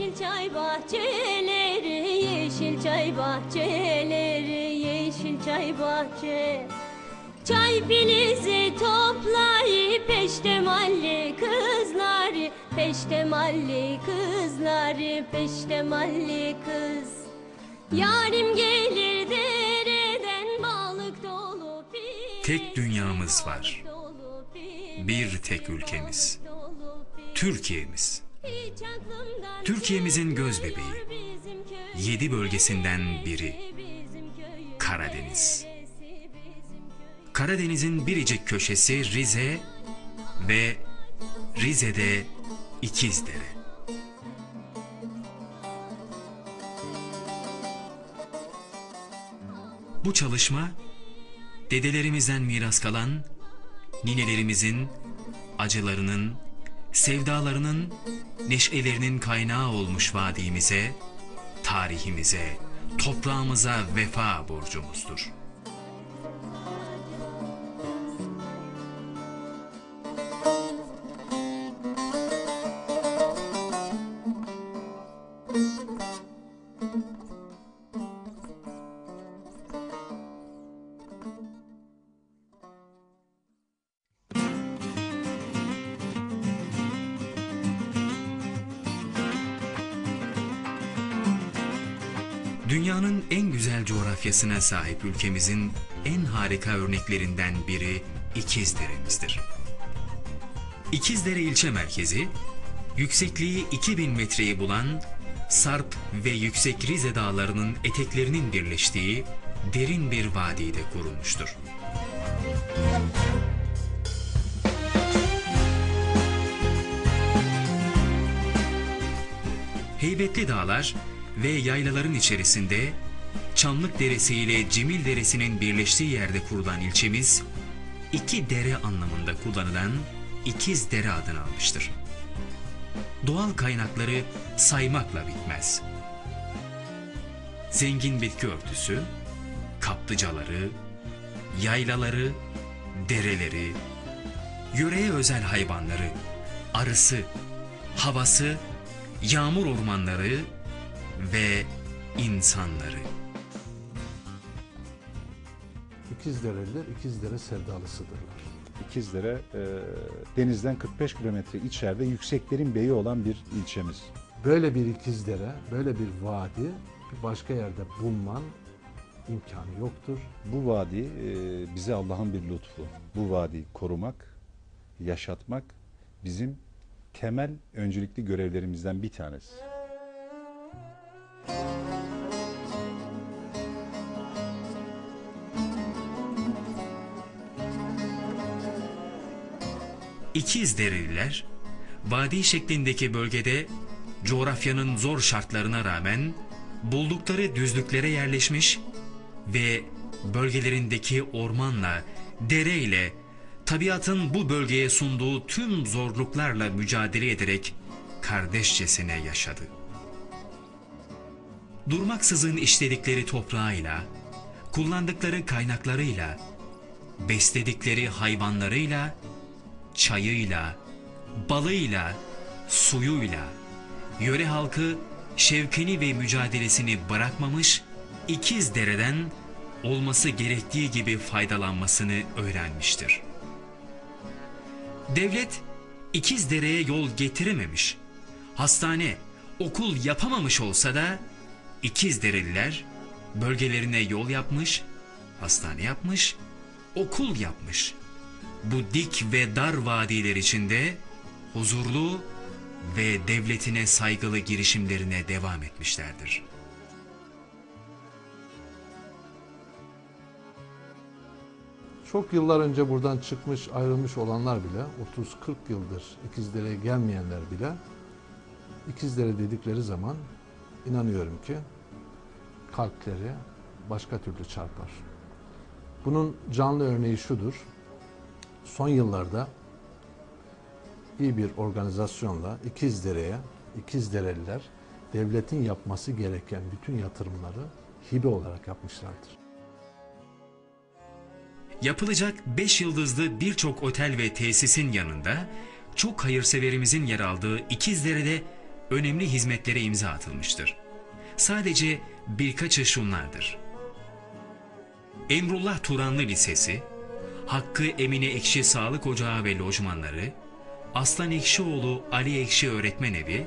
Yeşil çay bahçeleri, yeşil çay bahçeleri, yeşil çay bahçe. Çay filizi toplayıp peştemalli kızları, peştemalli kızları, peştemalli kız. Yarim gelir dereden balık dolu pire, Tek dünyamız var. Bir tek ülkemiz. Türkiye'miz. Türkiye'mizin göz bebeği. Yedi bölgesinden biri. Karadeniz. Karadeniz'in biricik köşesi Rize ve Rize'de İkizdere. Bu çalışma dedelerimizden miras kalan ninelerimizin acılarının, sevdalarının, neşelerinin kaynağı olmuş vadimize, tarihimize, toprağımıza vefa borcumuzdur. Dünyanın en güzel coğrafyasına sahip ülkemizin en harika örneklerinden biri İkizdere'mizdir. İkizdere ilçe merkezi, yüksekliği 2000 metreyi bulan Sarp ve Yüksek Rize dağlarının eteklerinin birleştiği derin bir vadide kurulmuştur. Heybetli dağlar ve yaylaların içerisinde Çamlık Deresi ile Cimil Deresi'nin birleştiği yerde kurulan ilçemiz, iki dere anlamında kullanılan İkiz Dere adını almıştır. Doğal kaynakları saymakla bitmez. Zengin bitki örtüsü, kaplıcaları, yaylaları, dereleri, yöreye özel hayvanları, arısı, havası, yağmur ormanları ve insanları. İkizdereliler İkizdere sevdalısıdırlar. İkizdere e, denizden 45 kilometre içeride yükseklerin beyi olan bir ilçemiz. Böyle bir İkizdere, böyle bir vadi bir başka yerde bulman imkanı yoktur. Bu vadi e, bize Allah'ın bir lütfu. Bu vadiyi korumak, yaşatmak bizim temel öncelikli görevlerimizden bir tanesi. İkizdereliler, vadi şeklindeki bölgede coğrafyanın zor şartlarına rağmen buldukları düzlüklere yerleşmiş ve bölgelerindeki ormanla, dereyle, tabiatın bu bölgeye sunduğu tüm zorluklarla mücadele ederek kardeşçesine yaşadı. Durmaksızın işledikleri toprağıyla, kullandıkları kaynaklarıyla, besledikleri hayvanlarıyla çayıyla, balıyla, suyuyla yöre halkı şevkini ve mücadelesini bırakmamış, ikiz dereden olması gerektiği gibi faydalanmasını öğrenmiştir. Devlet ikiz dereye yol getirememiş, hastane, okul yapamamış olsa da ikiz dereliler bölgelerine yol yapmış, hastane yapmış, okul yapmış bu dik ve dar vadiler içinde huzurlu ve devletine saygılı girişimlerine devam etmişlerdir. Çok yıllar önce buradan çıkmış, ayrılmış olanlar bile, 30-40 yıldır İkizdere'ye gelmeyenler bile İkizdere dedikleri zaman inanıyorum ki kalpleri başka türlü çarpar. Bunun canlı örneği şudur. Son yıllarda iyi bir organizasyonla İkizdere'ye, İkizdereliler devletin yapması gereken bütün yatırımları hibe olarak yapmışlardır. Yapılacak 5 yıldızlı birçok otel ve tesisin yanında çok hayırseverimizin yer aldığı İkizdere'de önemli hizmetlere imza atılmıştır. Sadece birkaçı şunlardır. Emrullah Turanlı Lisesi, Hakkı Emine Ekşi Sağlık Ocağı ve Lojmanları, Aslan Ekşioğlu Ali Ekşi Öğretmen Evi,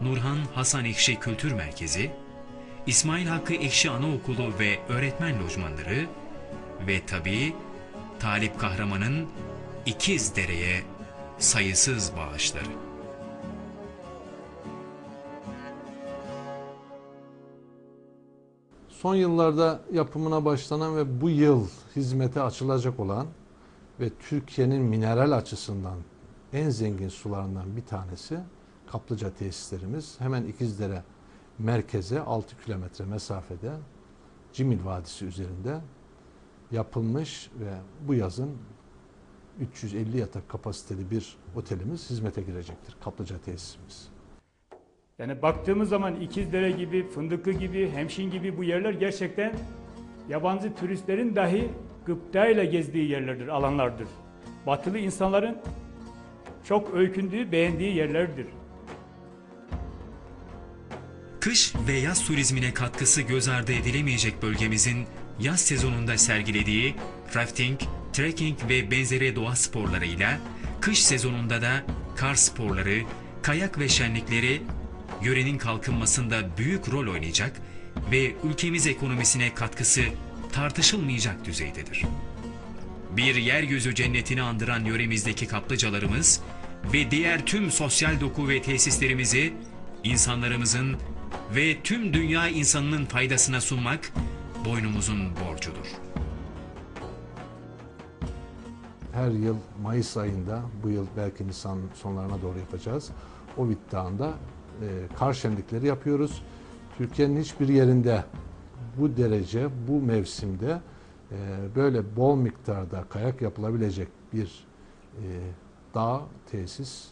Nurhan Hasan Ekşi Kültür Merkezi, İsmail Hakkı Ekşi Anaokulu ve Öğretmen Lojmanları ve tabii Talip Kahraman'ın İkizdere'ye sayısız bağışları. Son yıllarda yapımına başlanan ve bu yıl hizmete açılacak olan ve Türkiye'nin mineral açısından en zengin sularından bir tanesi kaplıca tesislerimiz. Hemen İkizdere merkeze 6 kilometre mesafede Cimil Vadisi üzerinde yapılmış ve bu yazın 350 yatak kapasiteli bir otelimiz hizmete girecektir. Kaplıca tesisimiz. Yani baktığımız zaman İkizdere gibi, Fındıklı gibi, Hemşin gibi bu yerler gerçekten yabancı turistlerin dahi gıptayla gezdiği yerlerdir, alanlardır. Batılı insanların çok öykündüğü, beğendiği yerlerdir. Kış ve yaz turizmine katkısı göz ardı edilemeyecek bölgemizin yaz sezonunda sergilediği rafting, trekking ve benzeri doğa sporlarıyla kış sezonunda da kar sporları, kayak ve şenlikleri yörenin kalkınmasında büyük rol oynayacak ve ülkemiz ekonomisine katkısı tartışılmayacak düzeydedir. Bir yeryüzü cennetini andıran yöremizdeki kaplıcalarımız ve diğer tüm sosyal doku ve tesislerimizi insanlarımızın ve tüm dünya insanının faydasına sunmak boynumuzun borcudur. her yıl Mayıs ayında, bu yıl belki Nisan sonlarına doğru yapacağız. Ovid Dağı'nda kar şenlikleri yapıyoruz. Türkiye'nin hiçbir yerinde bu derece, bu mevsimde e, böyle bol miktarda kayak yapılabilecek bir e, dağ, tesis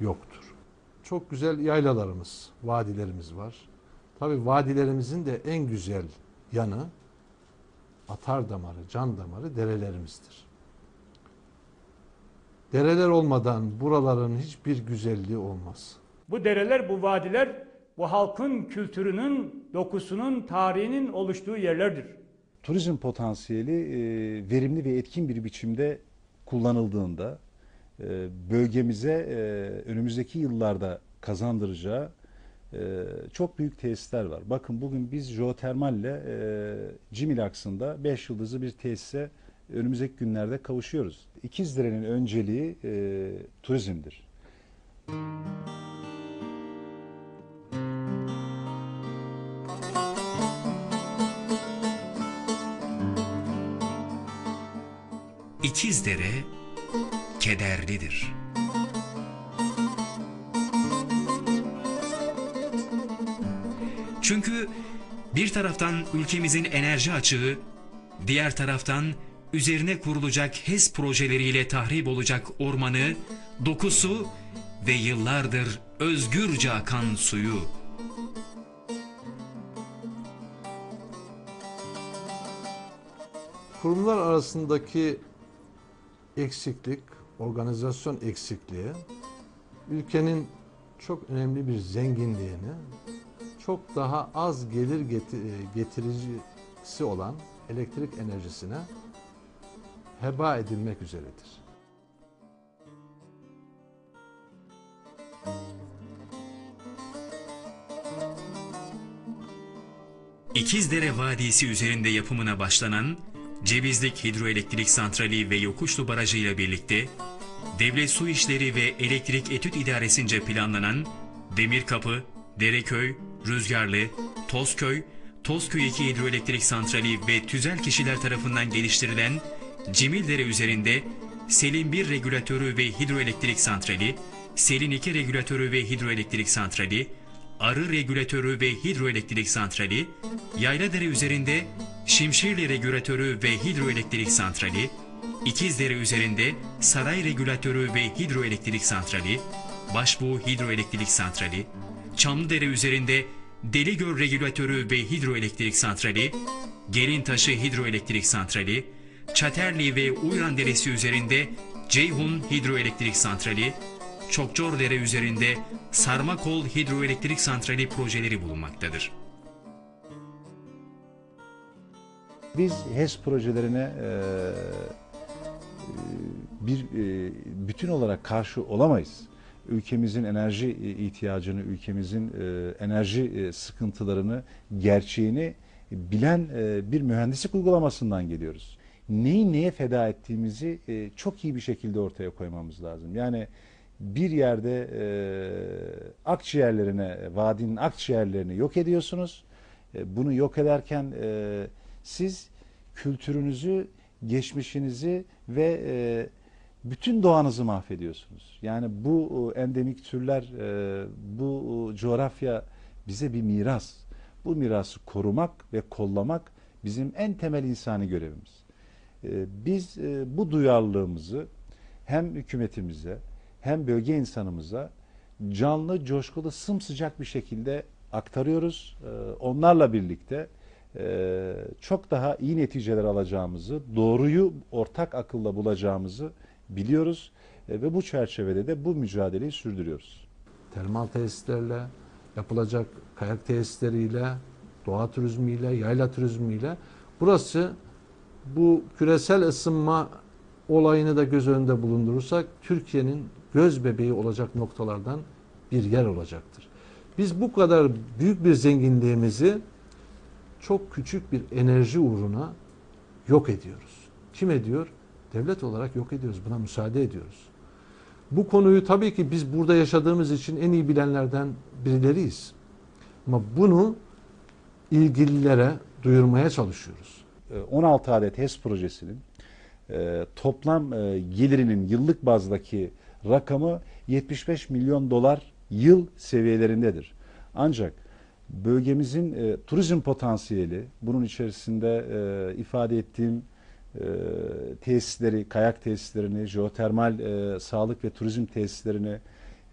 yoktur. Çok güzel yaylalarımız, vadilerimiz var. Tabii vadilerimizin de en güzel yanı atar damarı, can damarı derelerimizdir. Dereler olmadan buraların hiçbir güzelliği olmaz. Bu dereler, bu vadiler bu halkın kültürünün, dokusunun, tarihinin oluştuğu yerlerdir. Turizm potansiyeli e, verimli ve etkin bir biçimde kullanıldığında e, bölgemize e, önümüzdeki yıllarda kazandıracağı e, çok büyük tesisler var. Bakın bugün biz jeotermalle e, Cimil aksında 5 yıldızlı bir tesise önümüzdeki günlerde kavuşuyoruz. İkizdere'nin önceliği e, turizmdir. İkizdere kederlidir. Çünkü bir taraftan ülkemizin enerji açığı, diğer taraftan üzerine kurulacak HES projeleriyle tahrip olacak ormanı, dokusu ve yıllardır özgürce akan suyu. Kurumlar arasındaki eksiklik, organizasyon eksikliği ülkenin çok önemli bir zenginliğini çok daha az gelir geti- getiricisi olan elektrik enerjisine heba edilmek üzeredir. İkizdere Vadisi üzerinde yapımına başlanan Cevizlik Hidroelektrik Santrali ve Yokuşlu Barajı ile birlikte Devlet Su İşleri ve Elektrik Etüt İdaresi'nce planlanan Demirkapı, Dereköy, Rüzgarlı, Tozköy, Tozköy 2 Hidroelektrik Santrali ve tüzel kişiler tarafından geliştirilen Cimildere üzerinde Selin 1 Regülatörü ve Hidroelektrik Santrali, Selin 2 Regülatörü ve Hidroelektrik Santrali, Arı Regülatörü ve Hidroelektrik Santrali, Yayladere üzerinde Şimşirli Regülatörü ve Hidroelektrik Santrali, İkizdere üzerinde Saray Regülatörü ve Hidroelektrik Santrali, Başbuğ Hidroelektrik Santrali, Çamlıdere üzerinde Deligöl Regülatörü ve Hidroelektrik Santrali, Gelintaşı Hidroelektrik Santrali, Çaterli ve Uyran Deresi üzerinde Ceyhun Hidroelektrik Santrali, Çokçordere üzerinde Sarmakol Hidroelektrik Santrali projeleri bulunmaktadır. Biz HES projelerine e, e, bir e, bütün olarak karşı olamayız. Ülkemizin enerji ihtiyacını, ülkemizin enerji sıkıntılarını, gerçeğini bilen bir mühendislik uygulamasından geliyoruz. Neyi neye feda ettiğimizi çok iyi bir şekilde ortaya koymamız lazım. Yani bir yerde e, akciğerlerine, vadinin akciğerlerini yok ediyorsunuz. E, bunu yok ederken e, siz kültürünüzü, geçmişinizi ve e, bütün doğanızı mahvediyorsunuz. Yani bu e, endemik türler, e, bu e, coğrafya bize bir miras. Bu mirası korumak ve kollamak bizim en temel insani görevimiz. E, Biz e, bu duyarlılığımızı hem hükümetimize hem bölge insanımıza canlı, coşkulu, sımsıcak bir şekilde aktarıyoruz. E, Onlarla birlikte e, çok daha iyi neticeler alacağımızı, doğruyu ortak akılla bulacağımızı biliyoruz E, ve bu çerçevede de bu mücadeleyi sürdürüyoruz. termal tesislerle, yapılacak kayak tesisleriyle, doğa turizmiyle, yayla turizmiyle burası bu küresel ısınma olayını da göz önünde bulundurursak Türkiye'nin göz bebeği olacak noktalardan bir yer olacaktır. Biz bu kadar büyük bir zenginliğimizi çok küçük bir enerji uğruna yok ediyoruz. Kim ediyor? Devlet olarak yok ediyoruz. Buna müsaade ediyoruz. Bu konuyu tabii ki biz burada yaşadığımız için en iyi bilenlerden birileriyiz. Ama bunu ilgililere duyurmaya çalışıyoruz. E, 16 adet HES projesinin e, toplam e, gelirinin yıllık bazdaki rakamı 75 milyon dolar yıl seviyelerindedir. Ancak bölgemizin e, turizm potansiyeli, bunun içerisinde e, ifade ettiğim e, tesisleri, kayak tesislerini, jeotermal e, sağlık ve turizm tesislerini,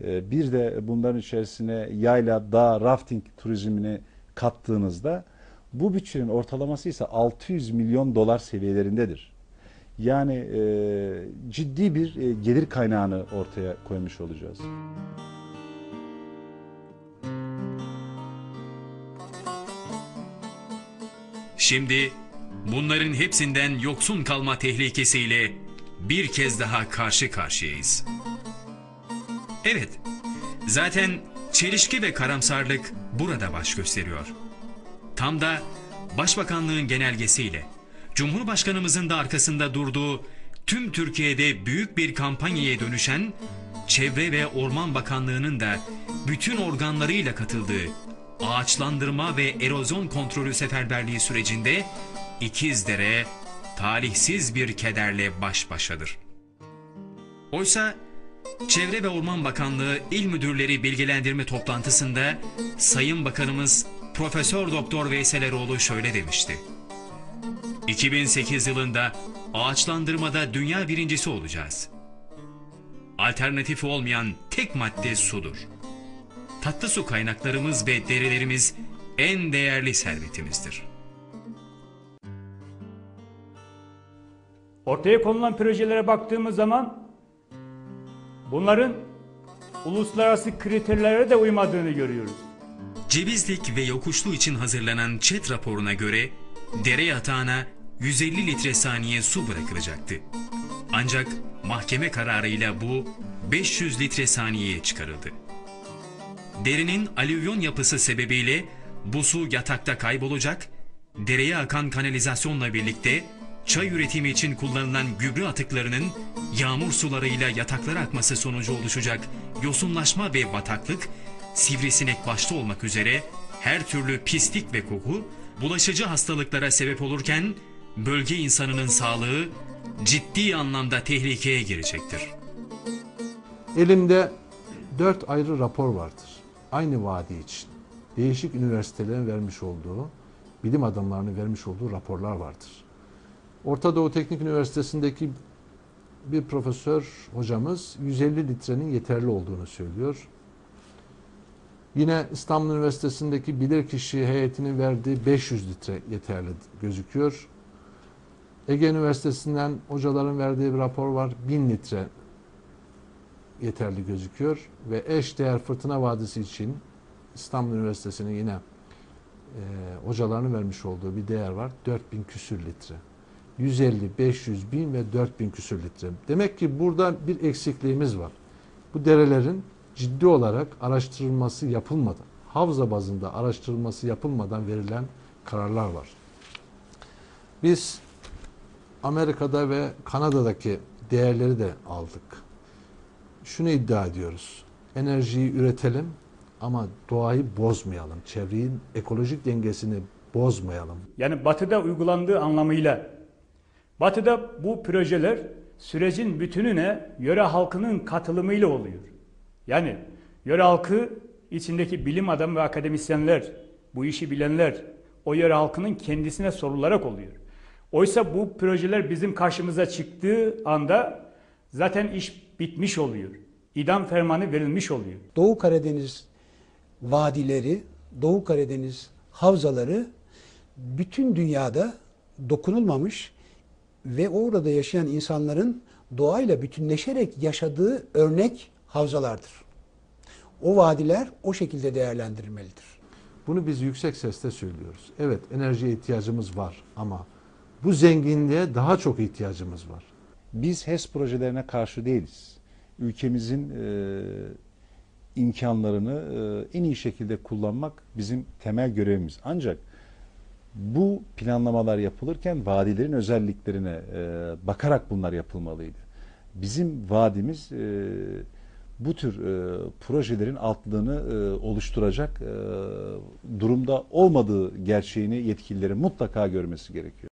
e, bir de bunların içerisine yayla, dağ, rafting turizmini kattığınızda bu bütçenin ortalaması ise 600 milyon dolar seviyelerindedir. Yani e, ciddi bir e, gelir kaynağını ortaya koymuş olacağız. Şimdi bunların hepsinden yoksun kalma tehlikesiyle bir kez daha karşı karşıyayız. Evet, zaten çelişki ve karamsarlık burada baş gösteriyor. Tam da Başbakanlığın genelgesiyle Cumhurbaşkanımızın da arkasında durduğu tüm Türkiye'de büyük bir kampanyaya dönüşen Çevre ve Orman Bakanlığı'nın da bütün organlarıyla katıldığı ağaçlandırma ve erozyon kontrolü seferberliği sürecinde İkizdere talihsiz bir kederle baş başadır. Oysa Çevre ve Orman Bakanlığı İl Müdürleri bilgilendirme toplantısında Sayın Bakanımız Profesör Doktor Veysel Eroğlu şöyle demişti. 2008 yılında ağaçlandırmada dünya birincisi olacağız. Alternatifi olmayan tek madde sudur. Tatlı su kaynaklarımız ve derelerimiz en değerli servetimizdir. Ortaya konulan projelere baktığımız zaman bunların uluslararası kriterlere de uymadığını görüyoruz. Cevizlik ve Yokuşlu için hazırlanan ÇED raporuna göre dere yatağına 150 litre saniye su bırakılacaktı. Ancak mahkeme kararıyla bu 500 litre saniyeye çıkarıldı. Derinin alüvyon yapısı sebebiyle bu su yatakta kaybolacak, dereye akan kanalizasyonla birlikte çay üretimi için kullanılan gübre atıklarının yağmur sularıyla yataklara akması sonucu oluşacak yosunlaşma ve bataklık, sivrisinek başta olmak üzere her türlü pislik ve koku bulaşıcı hastalıklara sebep olurken bölge insanının sağlığı ciddi anlamda tehlikeye girecektir. Elimde dört ayrı rapor vardır. Aynı vadi için. Değişik üniversitelerin vermiş olduğu, bilim adamlarının vermiş olduğu raporlar vardır. Orta Doğu Teknik Üniversitesi'ndeki bir profesör hocamız 150 litrenin yeterli olduğunu söylüyor. Yine İstanbul Üniversitesi'ndeki bilirkişi heyetinin verdiği 500 litre yeterli gözüküyor. Ege Üniversitesi'nden hocaların verdiği bir rapor var. 1000 litre yeterli gözüküyor ve eş değer Fırtına Vadisi için İstanbul Üniversitesi'nin yine e, hocalarının vermiş olduğu bir değer var. 4000 küsür litre. 150, 500 bin ve 4000 küsür litre. Demek ki burada bir eksikliğimiz var. Bu derelerin ciddi olarak araştırılması yapılmadan, havza bazında araştırılması yapılmadan verilen kararlar var. Biz Amerika'da ve Kanada'daki değerleri de aldık. Şunu iddia ediyoruz. Enerjiyi üretelim ama doğayı bozmayalım. Çevrenin ekolojik dengesini bozmayalım. Yani batıda uygulandığı anlamıyla batıda bu projeler sürecin bütününe yöre halkının katılımıyla oluyor. Yani yöre halkı içindeki bilim adamı ve akademisyenler, bu işi bilenler o yöre halkının kendisine sorularak oluyor. Oysa bu projeler bizim karşımıza çıktığı anda zaten iş bitmiş oluyor. İdam fermanı verilmiş oluyor. Doğu Karadeniz vadileri, Doğu Karadeniz havzaları bütün dünyada dokunulmamış ve orada yaşayan insanların doğayla bütünleşerek yaşadığı örnek havzalardır. O vadiler o şekilde değerlendirilmelidir. Bunu biz yüksek sesle söylüyoruz. Evet enerjiye ihtiyacımız var ama bu zenginliğe daha çok ihtiyacımız var. Biz HES projelerine karşı değiliz. Ülkemizin e, imkanlarını e, en iyi şekilde kullanmak bizim temel görevimiz. Ancak bu planlamalar yapılırken vadilerin özelliklerine e, bakarak bunlar yapılmalıydı. Bizim vadimiz e, bu tür e, projelerin altlığını e, oluşturacak e, durumda olmadığı gerçeğini yetkililerin mutlaka görmesi gerekiyor.